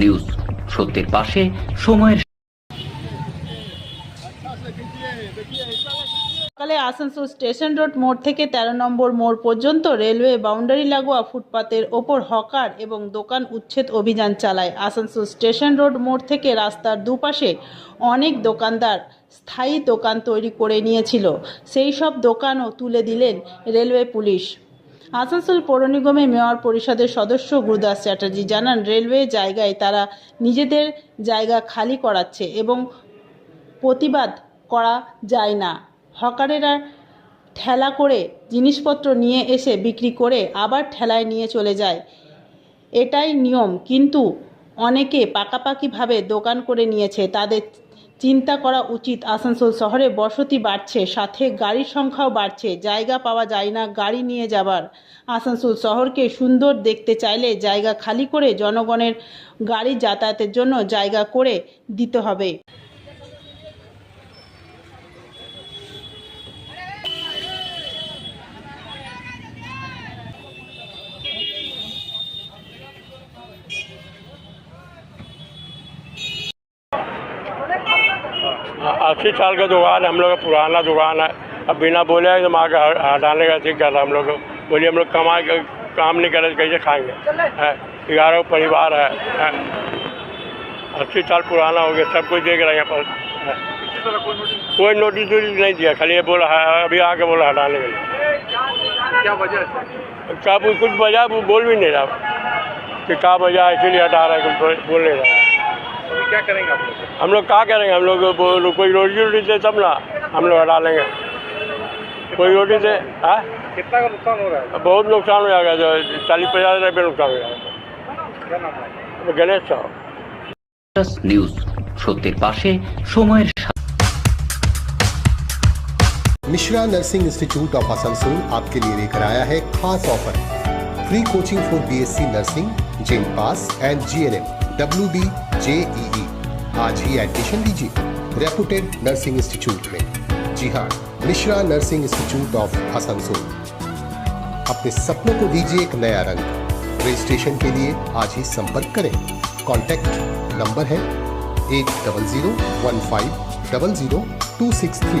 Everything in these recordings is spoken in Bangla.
নিউজ। সত্যের পাশে সময়ের সকালে আসানসোল স্টেশন রোড মোড় থেকে তেরো নম্বর মোড় পর্যন্ত রেলওয়ে বাউন্ডারি লাগোয়া ফুটপাতের ওপর হকার এবং দোকান উচ্ছেদ অভিযান চালায়। আসানসোল স্টেশন রোড মোড় থেকে রাস্তার দুপাশে অনেক দোকানদার স্থায়ী দোকান তৈরি করে নিয়েছিল। সেই সব দোকানও তুলে দিলেন রেলওয়ে পুলিশ। আসানসোল পৌর নিগমের মেয়র পরিষদের সদস্য গুরুদাস চ্যাটার্জি জানান, রেলওয়ে জায়গায় তারা নিজেদের জায়গা খালি করাচ্ছে এবং প্রতিবাদ করা যায় না। হকারেরা ঠেলা করে জিনিসপত্র নিয়ে এসে বিক্রি করে আবার ঠেলায় নিয়ে চলে যায়। এটাই নিয়ম, কিন্তু অনেকে পাকাপাকিভাবে দোকান করে নিয়েছে, তাদের চিন্তা করা উচিত। আসানসোল শহরে বসতি বাড়ছে, সাথে গাড়ির সংখ্যাও বাড়ছে। জায়গা পাওয়া যায় না, গাড়ি নিয়ে যাবার। আসানসোল শহরকে সুন্দর দেখতে চাইলে জায়গা খালি করে জনগণের গাড়ি যাতায়াতের জন্য জায়গা করে দিতে হবে। अस्सी साल का दुकान है हम लोग का पुराना दुकान है। अब बिना बोले एकदम आगे ह- हटाने का ठीक कर रहा हम लोग को? बोलिए हम लोग कमा के काम नहीं करे तो कैसे खाएँगे? हैं? ग्यारह परिवार है अस्सी साल पुराना हो गया सब कुछ देख रहे हैं यहाँ पर। कोई नोटिस वोटिस नहीं दिया खाली ये बोला है अभी आके बोला हटाने के लिए। क्या वजह है? क्या कुछ वजह बोल भी नहीं रहा। कि क्या वजह इसीलिए हटा रहा है बोल नहीं रहा। अभी क्या करेंगे आप लोग हम लोग क्या करेंगे हम लोग वो- कोई रोजी रोटी दे तब ना हम लोग हटा लेंगे कोई रोटी दे हाँ कितना का नुकसान हो रहा है बहुत नुकसान हो जाएगा जो चालीस पचास रुपये नुकसान हो जाएगा क्या नाम है गणेश साहब নিউজ সত্যের পাশে সময়ের Mishra nursing institute of Asansol आपके लिए लेकर आया है खास offer free coaching for BSc nursing GeM pass and GNM W B JEE. आज ही एडमिशन लीजिए रेपुटेड नर्सिंग इंस्टीट्यूट में। जी हाँ Mishra nursing institute of Asansol अपने सपनों को दीजिए एक नया रंग। रजिस्ट्रेशन के लिए आज ही संपर्क करें। कॉन्टैक्ट नंबर है eight double zero one five double zero two six three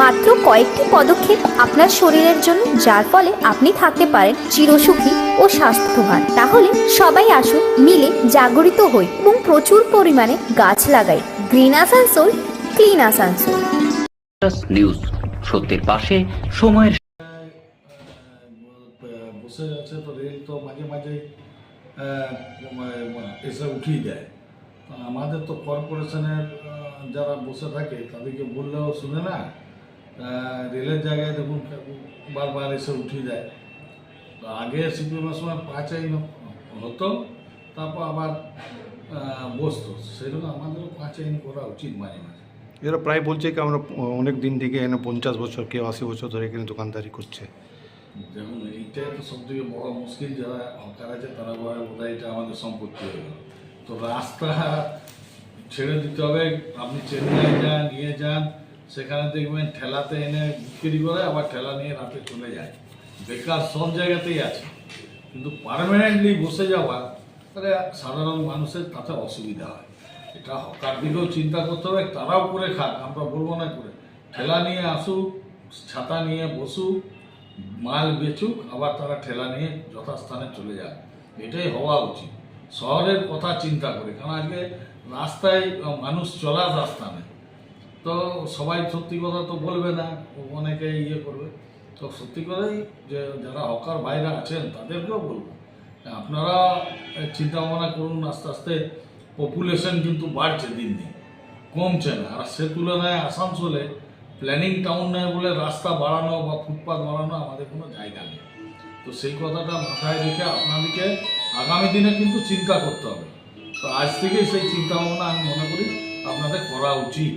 মাত্র কয়েকটি পদক্ষেপ আপনার শরীরের জন্য যার ফলে আপনি থাকতে পারেন চিরসুখী ও স্বাস্থ্যবান। তাহলে সবাই আসুন মিলে জাগরিত হই এবং প্রচুর পরিমাণে গাছ লাগাই। Green Asansol clean Asansol news সত্যের পাশে সময়ের বসে আছে তো রেল তো মাঝে মাঝে মানে এসে উঠিয়ে দেয়। আমাদের তো কর্পোরেশনের যারা বসে থাকে তাদেরকে বললেও শুনে না। রেলের জায়গায় দেখুন বারবার এসে উঠিয়ে দেয়। তো আগে সিপিএমের সময় পাঁচাই হতো তারপর আবার বসতো। সেরকম আমাদেরও পাঁচাইন করা উচিত মাঝে মাঝে। এরা প্রায় বলছে কি আমরা অনেক দিন থেকে এখানে পঞ্চাশ বছর কেউ আশি বছর ধরে এখানে দোকানদারি করছে। যেমন এইটাই তো সব থেকে বড় মুশকিল যারা হকার আছে তারা বলে বোধহয় এটা আমাদের সম্পত্তি হয়ে গেল। তো রাস্তা ছেড়ে দিতে হবে আপনি চেন্নাই যান নিয়ে যান সেখানে দেখবেন ঠেলাতে এনে বিক্রি করে, আবার ঠেলা নিয়ে রাতে চলে যায়। বেকার সব জায়গাতেই আছে। কিন্তু পারমানেন্টলি বসে যাওয়া, তাহলে সাধারণ মানুষের তাতে অসুবিধা হয়। এটা হকার দিকেও চিন্তা করতে হবে, তারাও করে খাক, আমরা বলব না করে। ঠেলা নিয়ে আসুক, ছাতা নিয়ে বসুক, মাল বেচুক, আবার তারা ঠেলা নিয়ে যথাস্থানে চলে যাক। এটাই হওয়া উচিত। শহরের কথা চিন্তা করে, কারণ আজকে রাস্তায় মানুষ চলার রাস্তা নেই। তো সবাই সত্যি কথা তো বলবে না, অনেকে ইয়ে করবে। তো সত্যি কথাই যে যারা হকার বাইরে আছেন, তাদেরকেও বলব। আপনারা চিন্তা ভাবনা করুন, আস্তে আস্তে পপুলেশন কিন্তু বাড়ছে দিন দিন, কমছে না। আর সে তুলনায় আসানসোলে প্ল্যানিং টাউন নেই বলে রাস্তা বাড়ানো বা ফুটপাথ বাড়ানো আমাদের কোনো জায়গা নেই। তো সেই কথাটা মাথায় রেখে আপনাদেরকে আগামী দিনে কিন্তু চিন্তা করতে হবে। তো আজ থেকেই সেই চিন্তা ভাবনা আমি মনে করি আপনাদের করা উচিত।